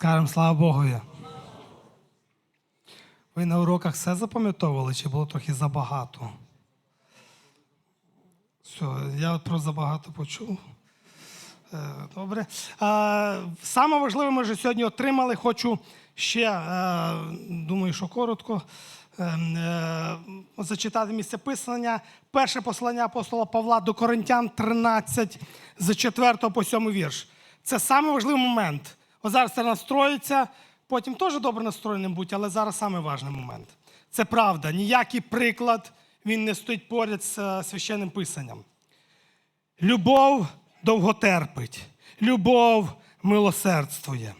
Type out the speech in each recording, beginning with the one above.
Скажемо слава Богові. Ви на уроках все запам'ятовували, чи було трохи забагато? Все, я про забагато почув. Е, Добре. Саме важливе ми вже сьогодні отримали. Хочу ще, е, думаю, що коротко е, зачитати місце писання. Перше послання апостола Павла до Коринтян 13, з 4 по 7 вірш. Це саме момент. От зараз це настроїться, потім теж добре настроєним будь, але зараз саме важний момент. Це правда. Ніякий приклад він не стоїть поряд з е, священним писанням. Любов довготерпить, любов милосердствує,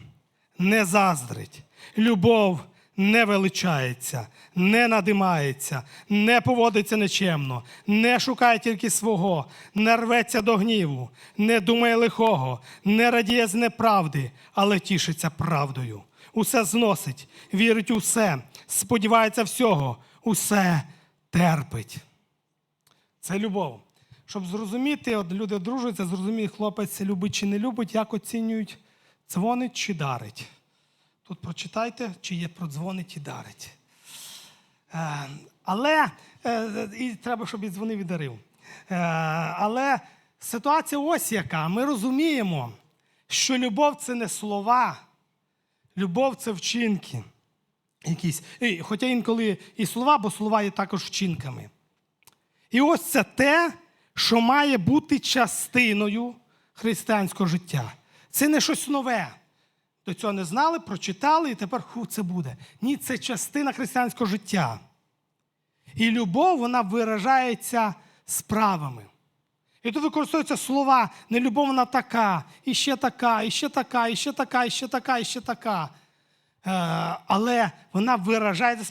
не заздрить, любов не величається, не надимається, не поводиться нечемно, не шукає тільки свого, не рветься до гніву, не думає лихого, не радіє з неправди, але тішиться правдою. Усе зносить, вірить у все, сподівається всього, усе терпить. Це любов. Щоб зрозуміти, от люди одружуються, зрозуміти, хлопець любить чи не любить, як оцінюють, дзвонить чи дарить. Тут прочитайте, чи є про дзвонить і дарить. Е, але е, і треба, щоб і дзвонив і дарив. Е, але ситуація ось яка. Ми розуміємо, що любов це не слова, любов це вчинки. Якісь. Хоча інколи і слова, бо слова є також вчинками. І ось це те, що має бути частиною християнського життя. Це не щось нове. До цього не знали, прочитали, і тепер ху, це буде. Ні, це частина християнського життя. І любов, вона виражається справами. І тут використовуються слова, не любов вона така, і ще така, і ще така, і ще така, і ще така, і ще така. Е, але вона виражається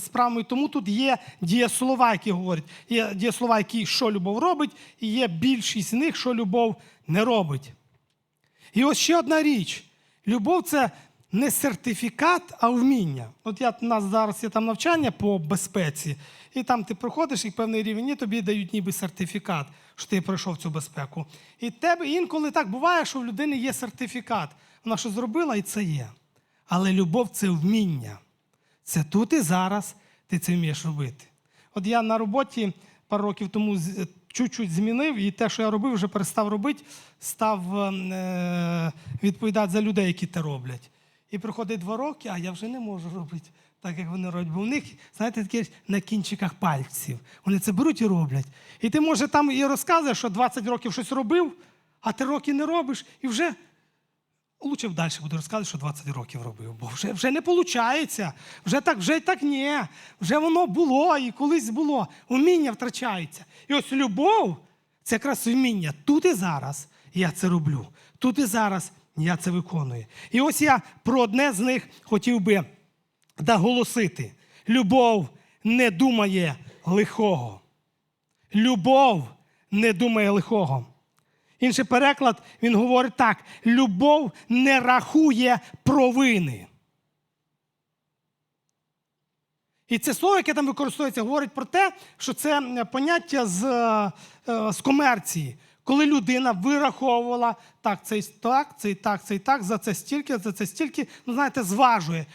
справами, е. Тому тут є дієслова, які говорять. Є дієслова, які що любов робить, і є більшість з них, що любов не робить. І ось ще одна річ: любов це не сертифікат, а вміння. От я, у нас зараз є там навчання по безпеці, і там ти проходиш і певний рівень, і тобі дають ніби сертифікат, що ти пройшов цю безпеку. І тебе інколи так буває, що в людини є сертифікат. Вона що зробила, і це є. Але любов це вміння. Це тут і зараз ти це вмієш робити. От я на роботі пару років тому чуть-чуть змінив, і те, що я робив, вже перестав робити, став е, відповідати за людей, які те роблять. І проходить два роки, а я вже не можу робити так, як вони роблять. Бо в них, знаєте, таке на кінчиках пальців. Вони це беруть і роблять. І ти, може, там і розказуєш, що 20 років щось робив, а ти роки не робиш, і вже Лучше далі буду розказувати, що 20 років робив, бо вже, вже не виходить. Вже так, вже так ні. Вже воно було і колись було. Уміння втрачається. І ось любов це якраз вміння. Тут і зараз я це роблю. Тут і зараз я це виконую. І ось я про одне з них хотів би наголосити. Любов не думає лихого. Любов не думає лихого. Інший переклад, він говорить так: любов не рахує провини. І це слово, яке там використовується, говорить про те, що це поняття з, е, з комерції. Коли людина вираховувала так, це і так, це і так, це і так, за це стільки, за це стільки, ну знаєте, зважує.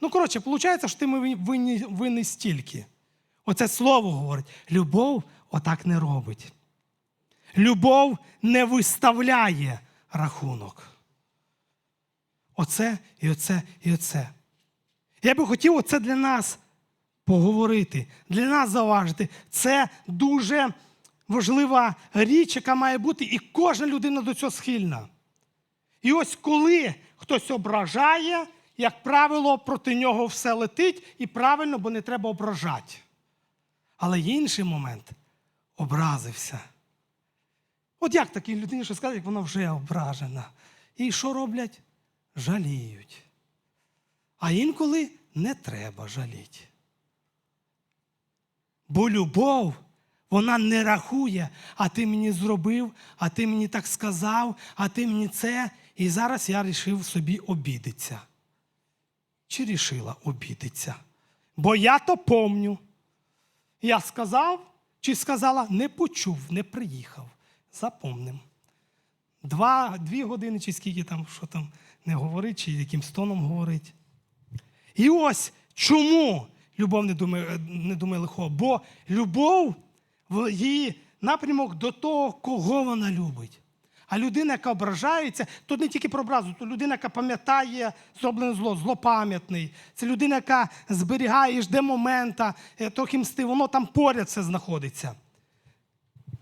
Ну, коротше, виходить, що ти ми винні, винні стільки. Оце слово говорить. Любов отак не робить. Любов не виставляє рахунок. Оце і оце і оце. Я би хотів оце для нас поговорити, для нас зауважити. Це дуже важлива річ, яка має бути, і кожна людина до цього схильна. І ось коли хтось ображає, як правило, проти нього все летить, і правильно, бо не треба ображати. Але інший момент образився. От як такій людині, що сказати, як вона вже ображена. І що роблять? Жаліють. А інколи не треба жаліти. Бо любов, вона не рахує, а ти мені зробив, а ти мені так сказав, а ти мені це. І зараз я вирішив собі обідитися. Чи рішила обідитися? Бо я то помню. Я сказав чи сказала, не почув, не приїхав. Запомним. Два, дві години, чи скільки там, що там не говорить, чи яким тоном говорить. І ось чому любов не думає, не думає лихого? Бо любов її напрямок до того, кого вона любить. А людина, яка ображається, тут не тільки про образу, то людина, яка пам'ятає зроблене зло, злопам'ятний. Це людина, яка зберігає і жде момента, е, трохи мсти, воно там поряд все знаходиться.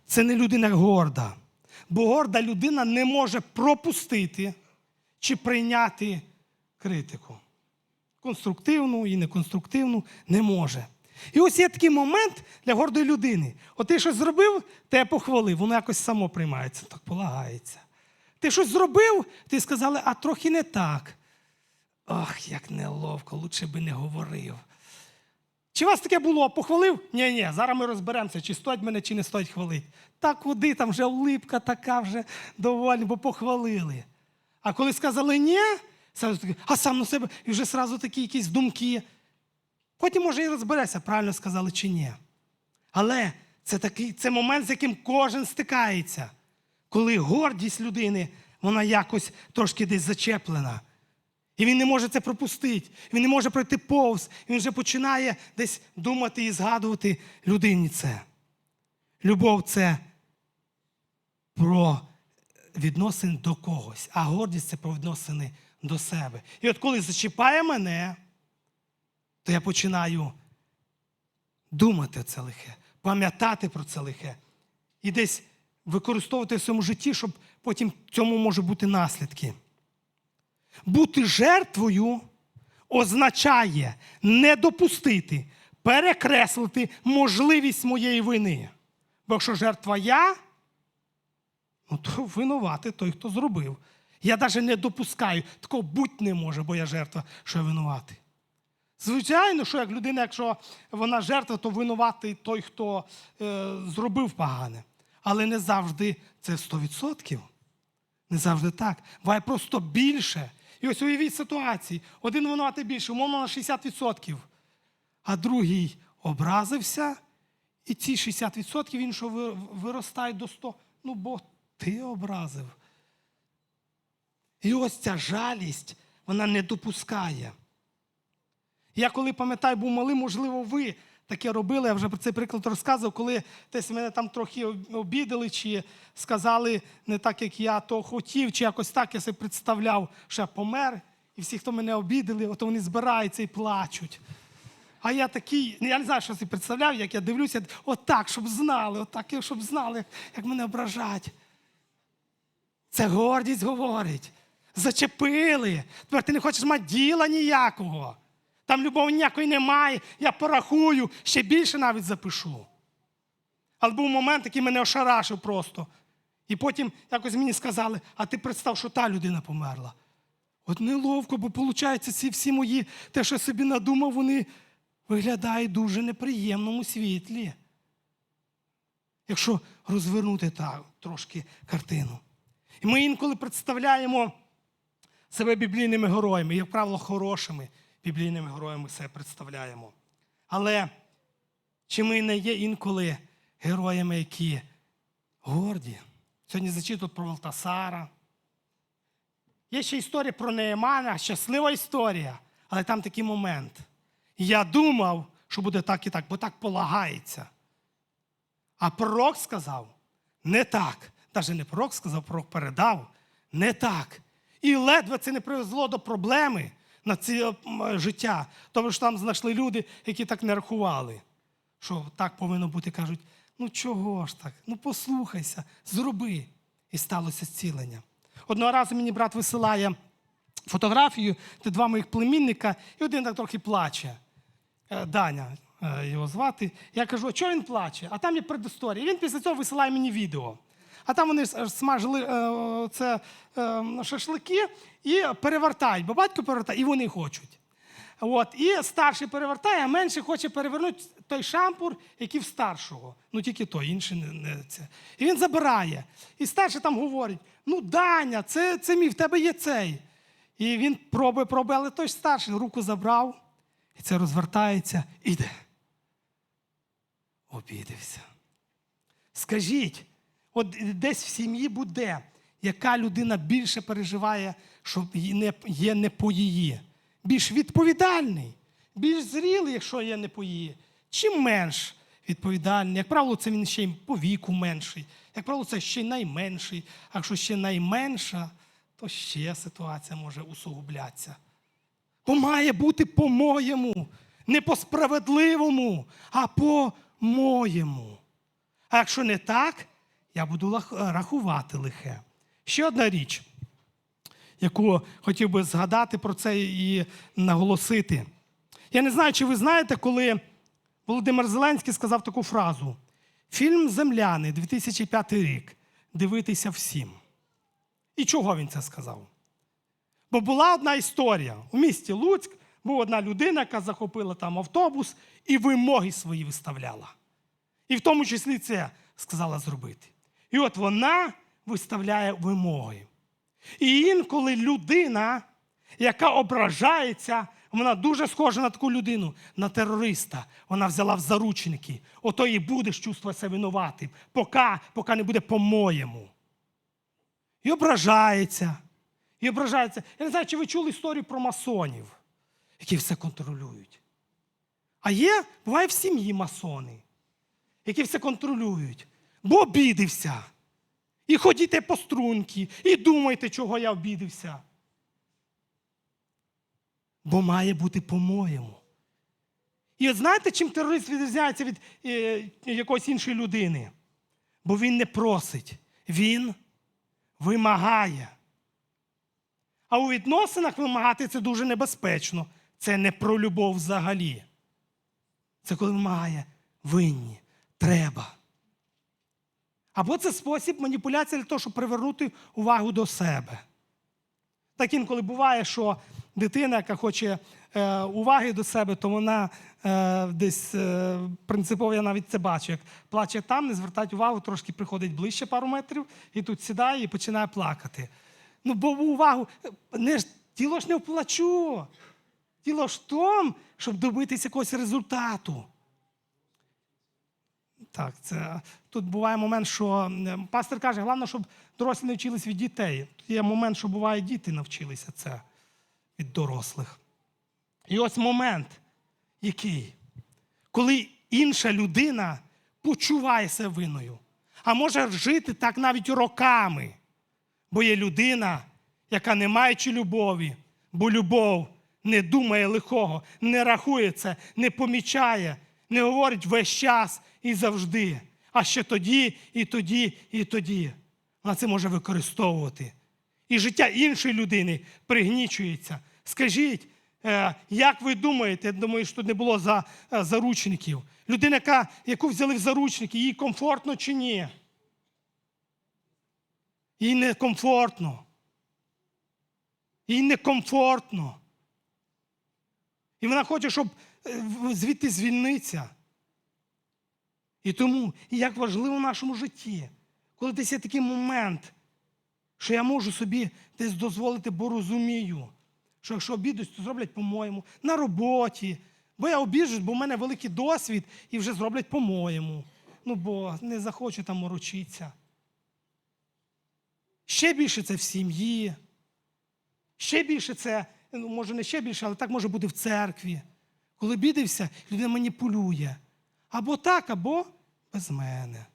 Це не людина горда. Бо горда людина не може пропустити чи прийняти критику. Конструктивну і неконструктивну не може. І ось є такий момент для гордої людини. От ти щось зробив, тебе похвалив, воно якось само приймається, так полагається. Ти щось зробив, ти сказали, а трохи не так. Ох, як неловко, лучше би не говорив. Чи у вас таке було? Похвалив? Ні, ні, зараз ми розберемося, чи стоїть мене, чи не стоїть хвалити. Та куди там вже улипка така вже доволі, бо похвалили. А коли сказали ні, а сам на себе, і вже сразу такі якісь думки. Потім, може, і розбереться, правильно сказали чи ні. Але це такий це момент, з яким кожен стикається, коли гордість людини, вона якось трошки десь зачеплена. І він не може це пропустити, він не може пройти повз, він вже починає десь думати і згадувати людині це. Любов це про відносини до когось, а гордість це про відносини до себе. І от коли зачіпає мене, то я починаю думати це лихе, пам'ятати про це лихе і десь використовувати в своєму житті, щоб потім цьому може бути наслідки. Бути жертвою означає не допустити, перекреслити можливість моєї вини. Бо якщо жертва я, ну то винувати той, хто зробив. Я навіть не допускаю, такого будь не може, бо я жертва, що я винуватий. Звичайно, що як людина, якщо вона жертва, то винуватий той, хто е, зробив погане. Але не завжди це 100%. Не завжди так. Буває просто більше. І ось уявіть ситуації. Один винуватий більше, умовно на 60%. А другий образився, і ці 60% іншого ви- виростають до 100%. Ну, бо ти образив. І ось ця жалість, вона не допускає. Я коли пам'ятаю, був малим, можливо, ви таке робили. Я вже про цей приклад розказував, коли десь мене там трохи обідали, чи сказали не так, як я то хотів, чи якось так я себе представляв, що я помер, і всі, хто мене обідали, от вони збираються і плачуть. А я такий, ну, я не знаю, що собі представляв, як я дивлюся, отак, щоб знали, отак, щоб знали, як мене ображать. Це гордість говорить. Зачепили. Тепер ти не хочеш мати діла ніякого. Там любові ніякої немає. Я порахую, ще більше навіть запишу. Але був момент, який мене ошарашив просто. І потім якось мені сказали, а ти представ, що та людина померла. От неловко, бо виходить, ці всі мої, те, що я собі надумав, вони виглядають дуже неприємному світлі. Якщо розвернути так трошки картину. І ми інколи представляємо себе біблійними героями, як правило, хорошими біблійними героями себе представляємо. Але чи ми не є інколи героями, які горді? Сьогодні зачитую про Валтасара. Є ще історія про Неємана, щаслива історія, але там такий момент. Я думав, що буде так і так, бо так полагається. А пророк сказав не так. Навіть не пророк сказав, пророк передав не так. І ледве це не привезло до проблеми на це життя. Тому що там знайшли люди, які так не рахували. Що так повинно бути, кажуть, ну чого ж так? Ну послухайся, зроби. І сталося зцілення. Одного разу мені брат висилає фотографію, де два моїх племінника, і один так трохи плаче. Е, Даня е, його звати. Я кажу, а чого він плаче? А там є предісторія. І він після цього висилає мені відео. А там вони смажили е, це е, шашлики і перевертають, бо батько перевертає, і вони хочуть. От, і старший перевертає, а менший хоче перевернути той шампур, який в старшого. Ну тільки той, інший не, не це. І він забирає. І старший там говорить: ну, Даня, це, це мій, в тебе є цей. І він пробує, пробує, але той старший руку забрав, і це розвертається, іде. Обідився. Скажіть, от десь в сім'ї буде яка людина більше переживає, що є не по її. Більш відповідальний, більш зрілий, якщо є не по її. Чим менш відповідальний, як правило, це він ще й по віку менший. Як правило, це ще й найменший. А якщо ще найменша, то ще ситуація може усугублятися. Бо має бути по-моєму, не по справедливому, а по-моєму. А якщо не так, я буду рахувати лихе. Ще одна річ, яку хотів би згадати про це і наголосити. Я не знаю, чи ви знаєте, коли Володимир Зеленський сказав таку фразу: фільм Земляни 2005 рік. Дивитися всім. І чого він це сказав? Бо була одна історія. У місті Луцьк була одна людина, яка захопила там автобус і вимоги свої виставляла. І в тому числі це сказала зробити. І от вона виставляє вимоги. І інколи людина, яка ображається, вона дуже схожа на таку людину, на терориста. Вона взяла в заручники. Ото і будеш чувствуватися винуватим, поки, поки не буде по-моєму. І ображається. І ображається. Я не знаю, чи ви чули історію про масонів, які все контролюють. А є, буває в сім'ї масони, які все контролюють, бо обідився. І ходіте по струнки, і думайте, чого я обідився. Бо має бути по-моєму. І от знаєте, чим терорист відрізняється від е, якоїсь іншої людини? Бо він не просить, він вимагає. А у відносинах вимагати це дуже небезпечно. Це не про любов взагалі. Це коли вимагає винні, треба. Або це спосіб маніпуляції для того, щоб привернути увагу до себе. Так інколи буває, що дитина, яка хоче е, уваги до себе, то вона е, десь е, принципово я навіть це бачу. Як плаче там, не звертать увагу, трошки приходить ближче пару метрів, і тут сідає і починає плакати. Ну, бо увагу, не ж, діло ж не в плачу. Діло ж в тому, щоб добитися якогось результату. Так, це тут буває момент, що пастор каже, головне, щоб дорослі навчились від дітей. Тут є момент, що буває, діти навчилися це від дорослих. І ось момент, який, коли інша людина почуває себе винною, а може жити так навіть роками. Бо є людина, яка не маючи любові, бо любов не думає лихого, не рахує це, не помічає, не говорить весь час і завжди. А ще тоді, і тоді, і тоді. Вона це може використовувати. І життя іншої людини пригнічується. Скажіть, е, як ви думаєте, я думаю, що тут не було за, е, заручників. Людина, яку взяли в заручники, їй комфортно чи ні? Їй некомфортно. Їй некомфортно. І вона хоче, щоб е, звідти звільнитися. І тому, і як важливо в нашому житті, коли десь є такий момент, що я можу собі десь дозволити, бо розумію, що якщо обідусь, то зроблять по-моєму, на роботі. Бо я обіжусь, бо в мене великий досвід і вже зроблять по-моєму. Ну, бо не захочу там морочитися. Ще більше це в сім'ї. Ще більше це, ну, може, не ще більше, але так може бути в церкві. Коли бідився, людина маніпулює. Або так, або без мене.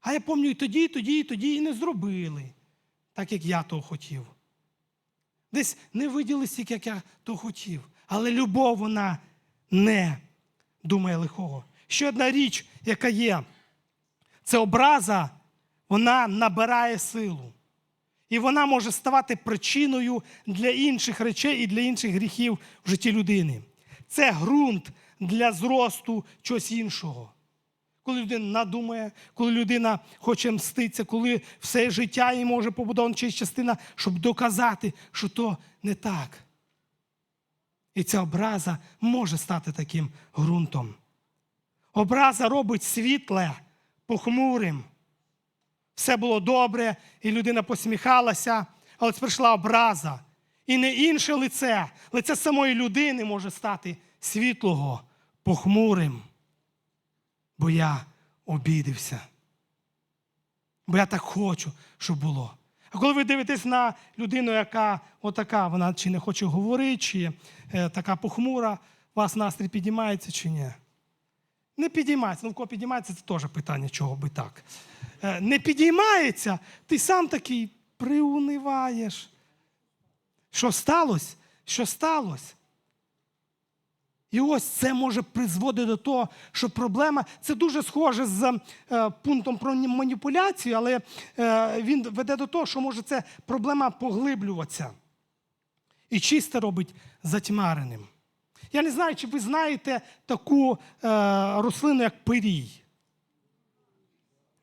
А я пам'ятаю, і тоді, і тоді, і тоді і не зробили, так як я того хотів. Десь не виділи стільки, як я того хотів. Але любов, вона не думає лихого. Ще одна річ, яка є, це образа, вона набирає силу. І вона може ставати причиною для інших речей і для інших гріхів в житті людини. Це ґрунт для зросту чогось іншого. Коли людина надумає, коли людина хоче мститися, коли все життя їй може побудована чиясь частина, щоб доказати, що то не так. І ця образа може стати таким ґрунтом. Образа робить світле похмурим. Все було добре, і людина посміхалася, але ось прийшла образа. І не інше лице, лице самої людини може стати світлого, похмурим. Бо я обідився. Бо я так хочу, щоб було. А коли ви дивитесь на людину, яка отака, вона чи не хоче говорити, чи е, така похмура, у вас настрій підіймається чи ні? Не підіймається. Ну, в кого підіймається, це теж питання, чого би так. Е, не підіймається, ти сам такий приуниваєш. Що сталося? Що сталося? І ось це може призводити до того, що проблема це дуже схоже з е, пунктом про маніпуляцію, але е, він веде до того, що може це проблема поглиблюватися. І чисте робить затьмареним. Я не знаю, чи ви знаєте таку е, рослину, як пирій.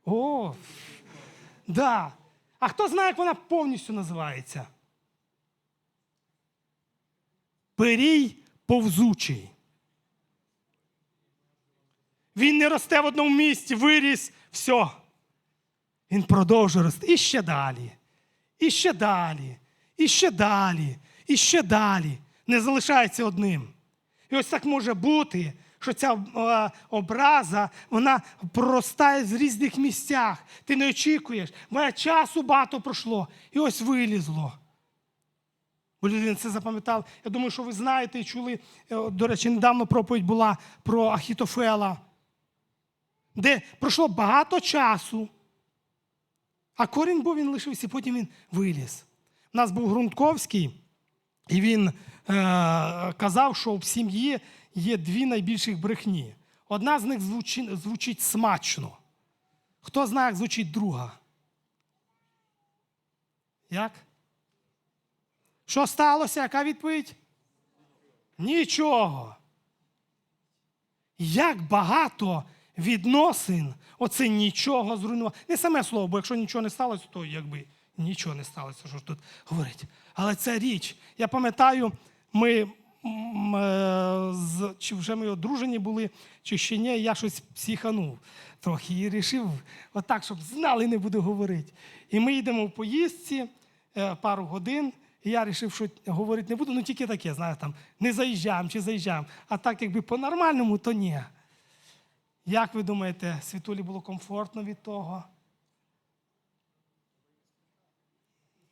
О, да. А хто знає, як вона повністю називається? Пирій повзучий. Він не росте в одному місці, виріс, все. Він продовжує рости. І ще далі. І ще далі. І ще далі. І ще далі. Не залишається одним. І ось так може бути, що ця е, образа вона проростає з різних місцях. Ти не очікуєш. Моє часу багато пройшло. І ось вилізло. Бо людина це запам'ятала. Я думаю, що ви знаєте і чули. е, До речі, недавно проповідь була про Ахітофела, де пройшло багато часу. А корінь був, він лишився, потім він виліз. У нас був Грунтковський, і він е, казав, що в сім'ї є дві найбільших брехні. Одна з них звучить, звучить смачно. Хто знає, як звучить друга? Як? Що сталося? Яка відповідь? Нічого. Як багато відносин оце нічого зруйнувало. Не саме слово, бо якщо нічого не сталося, то якби нічого не сталося, що ж тут говорить. Але це річ. Я пам'ятаю, ми е, з, чи вже ми одружені були, чи ще ні, я щось психанув трохи і вирішив отак, щоб знали, не буду говорити. І ми йдемо в поїздці е, пару годин. І я вирішив, що говорити не буду, ну тільки таке, знаєте, там, не заїжджаємо чи заїжджаємо. А так, якби по-нормальному, то ні. Як ви думаєте, Світулі було комфортно від того?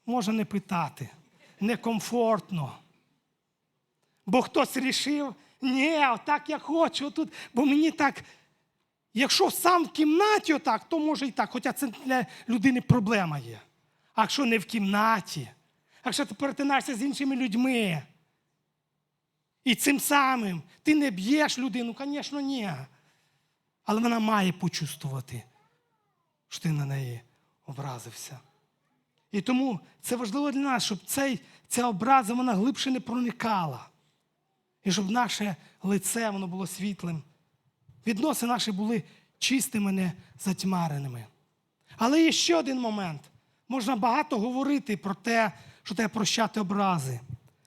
Може не питати. Некомфортно. Бо хтось рішив, ні, отак я хочу, отут, бо мені так. Якщо сам в кімнаті отак, то може і так. Хоча це для людини проблема є. А якщо не в кімнаті, а якщо ти перетинаєшся з іншими людьми, і цим самим ти не б'єш людину, звісно, ні. Але вона має почувствувати, що ти на неї образився. І тому це важливо для нас, щоб цей, ця образа вона глибше не проникала. І щоб наше лице воно було світлим. Відносини наші були чистими, не затьмареними. Але є ще один момент. Можна багато говорити про те, що треба прощати образи.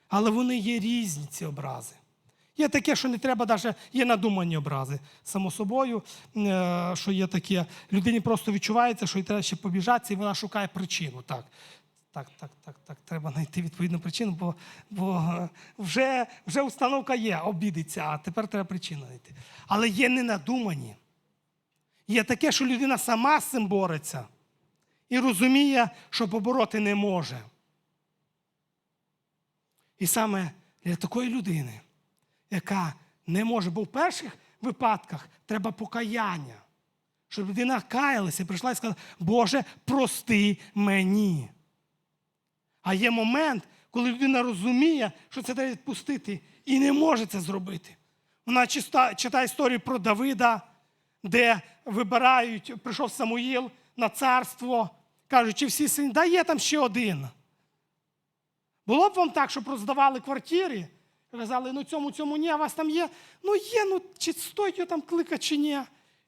Але вони є різні, ці образи. Є таке, що не треба навіть, є надумані образи. Само собою, е, що є таке, людині просто відчувається, що їй треба ще побіжатися, і вона шукає причину. Так, так, так, так, так. Треба знайти відповідну причину, бо, бо е, вже, вже установка є, обідиться, а тепер треба причину знайти. Але є ненадумані. Є таке, що людина сама з цим бореться і розуміє, що побороти не може. І саме для такої людини, яка не може, бо в перших випадках треба покаяння, щоб людина каялася прийшла і сказала, Боже, прости мені. А є момент, коли людина розуміє, що це треба відпустити, і не може це зробити. Вона читає історію про Давида, де вибирають, прийшов Самуїл на царство, кажуть, чи всі сини, да є там ще один. Було б вам так, щоб роздавали квартири, казали, ну цьому, цьому ні, а вас там є. Ну є, ну чи стоїть його там кликати, чи ні.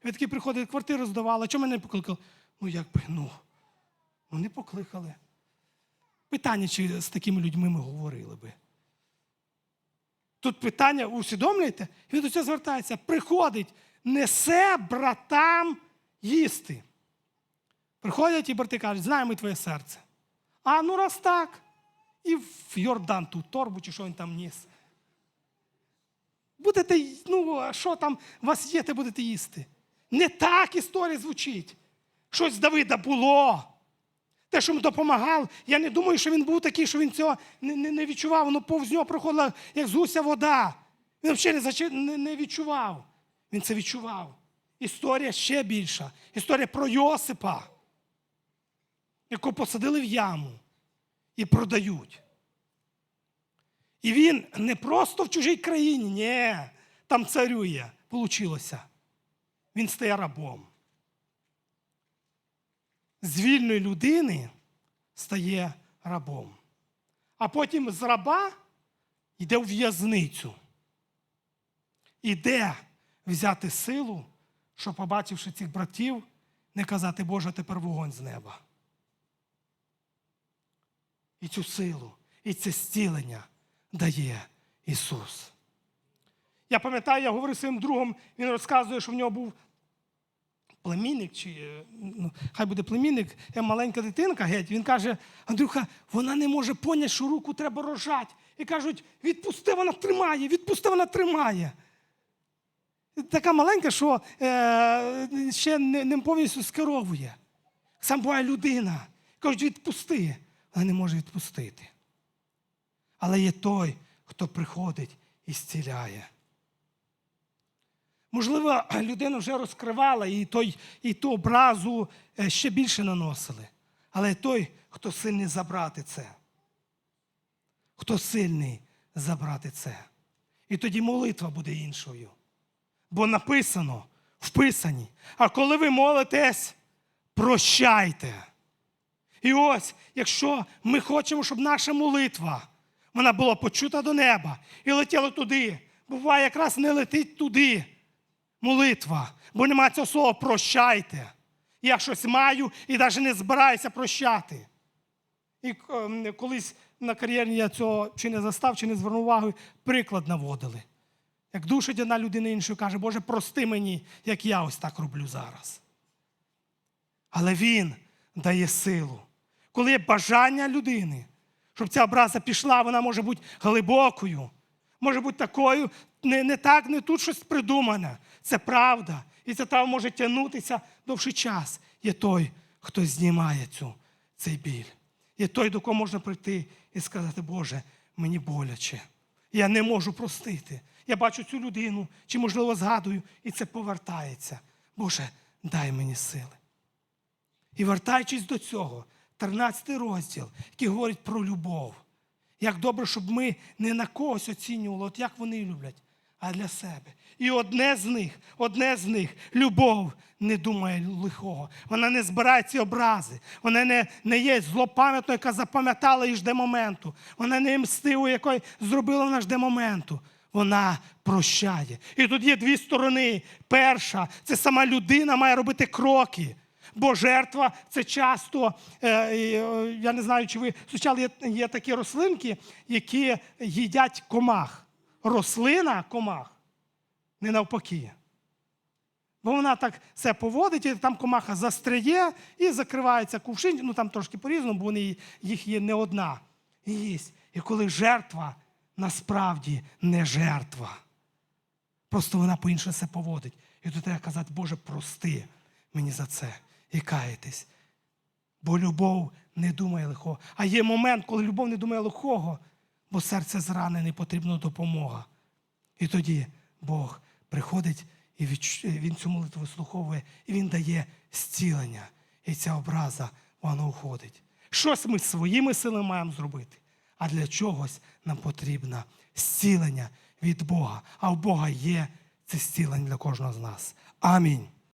Ви такі приходять, квартиру здавали, чому мене не покликали? Ну, якби, ну, ну не покликали. Питання, чи з такими людьми ми говорили би. Тут питання, усвідомлюєте? Він до цього звертається, приходить, несе братам їсти. Приходять і брати кажуть, знаємо твоє серце. А ну раз так. І в Йордан ту торбу, чи що він там ніс. Будете, ну, а що там у вас є, те будете їсти. Не так історія звучить. Щось з Давида було. Те, що йому допомагав, я не думаю, що він був такий, що він цього не, не, не відчував. Воно повз нього проходила, як з гуся вода. Він взагалі не, не відчував. Він це відчував. Історія ще більша. Історія про Йосипа, якого посадили в яму і продають. І він не просто в чужій країні, ні, там царює. Получилося. Він стає рабом. З вільної людини стає рабом. А потім з раба йде в в'язницю. Іде взяти силу, щоб, побачивши цих братів, не казати, Боже, тепер вогонь з неба. І цю силу, і це зцілення дає Ісус. Я пам'ятаю, я говорив зі своїм другом, він розказує, що в нього був племінник, чи е, ну, хай буде племінник, я маленька дитинка геть. Він каже: Андрюха, вона не може поняти, що руку треба рожати. І кажуть, відпусти, вона тримає, відпусти, вона тримає. Така маленька, що е, ще не, не повністю скеровує. Сам буває людина. Кажуть, відпусти. Вона не може відпустити. Але є той, хто приходить і зціляє. Можливо, людина вже розкривала і, той, і ту образу е, ще більше наносили. Але той, хто сильний забрати це. Хто сильний забрати це. І тоді молитва буде іншою. Бо написано, вписані. А коли ви молитесь, прощайте. І ось, якщо ми хочемо, щоб наша молитва вона була почута до неба і летіла туди, буває, якраз не летить туди молитва, бо нема цього слова прощайте. Я щось маю і навіть не збираюся прощати. І ем, колись на кар'єрі я цього чи не застав, чи не звернув увагу, приклад наводили. Як душить одна людина іншу каже, Боже, прости мені, як я ось так роблю зараз. Але Він дає силу. Коли є бажання людини, щоб ця образа пішла, вона може бути глибокою, може бути такою, не, не так, не тут щось придумане. Це правда. І ця травма може тягнутися довший час. Є той, хто знімає цю, цей біль. Є той, до кого можна прийти і сказати, Боже, мені боляче. Я не можу простити. Я бачу цю людину, чи, можливо, згадую, і це повертається. Боже, дай мені сили. І вертаючись до цього, 13 розділ, який говорить про любов. Як добре, щоб ми не на когось оцінювали, от як вони люблять, а для себе. І одне з них, одне з них, любов не думає лихого. Вона не збирає ці образи. Вона не, не є злопам'ятною, яка запам'ятала і жде моменту. Вона не мстивою, якою зробила вона жде моменту. Вона прощає. І тут є дві сторони. Перша це сама людина має робити кроки. Бо жертва це часто, е, е, я не знаю, чи ви зустрічали, є, такі рослинки, які їдять комах. Рослина комах, не навпаки. Бо вона так все поводить, і там комаха застряє і закривається кувшин, ну там трошки по-різному, бо їх є не одна. І їсть. І коли жертва насправді не жертва. Просто вона по-іншому все поводить. І тут треба казати, Боже, прости мені за це і каятись. Бо любов не думає лихого. А є момент, коли любов не думає лихого, бо серце зранене, потрібна допомога. І тоді Бог приходить і Він цю молитву вислуховує, і Він дає зцілення. І ця образа, вона уходить. Щось ми своїми силами маємо зробити, а для чогось нам потрібно зцілення від Бога. А в Бога є це зцілення для кожного з нас. Амінь.